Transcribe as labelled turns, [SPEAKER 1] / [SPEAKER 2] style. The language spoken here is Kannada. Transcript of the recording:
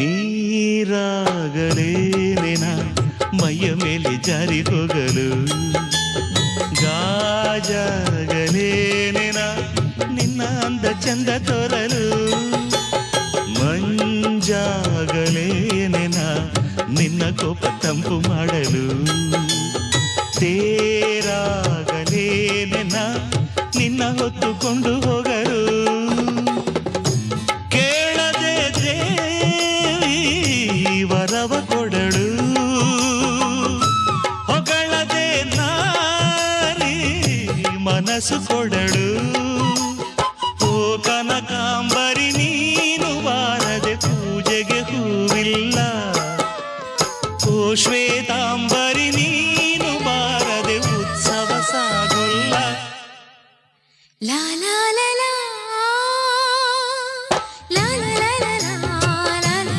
[SPEAKER 1] ನೀರಾಗಲೇನೆನ? ಮೈಯ ಮೇಲೆ ಜಾರಿ ಹೋಗಲು ಗಾಜಾಗಲೇನೆನ? ನಿನ್ನ ಅಂದ ಚಂದ ತೋರಲು ಮಂಜಾಗಲೇನ ನಿನ್ನ ಕೋಪ ತಂಪು ಮಾಡಲು ತೇರಾಗಲೇನ ನಿನ್ನ ಹೊತ್ತುಕೊಂಡು ಹೋಗಲು ಮಾಡಳು ಹೊಗಳದೆ ನಾರಿ ಮನಸ್ಸು ಕೊಡಳು ಓ ಕನಕಾಂಬರಿ ನೀನು ಬಾರದೆ ಪೂಜೆಗೆ ಹೂವಿಲ್ಲ. ಓ ಶ್ವೇತಾಂಬರಿ, ನೀನು ಬಾರದೆ ಉತ್ಸವ ಸಾಗುಲ್ಲ.
[SPEAKER 2] ಲಾಲಾ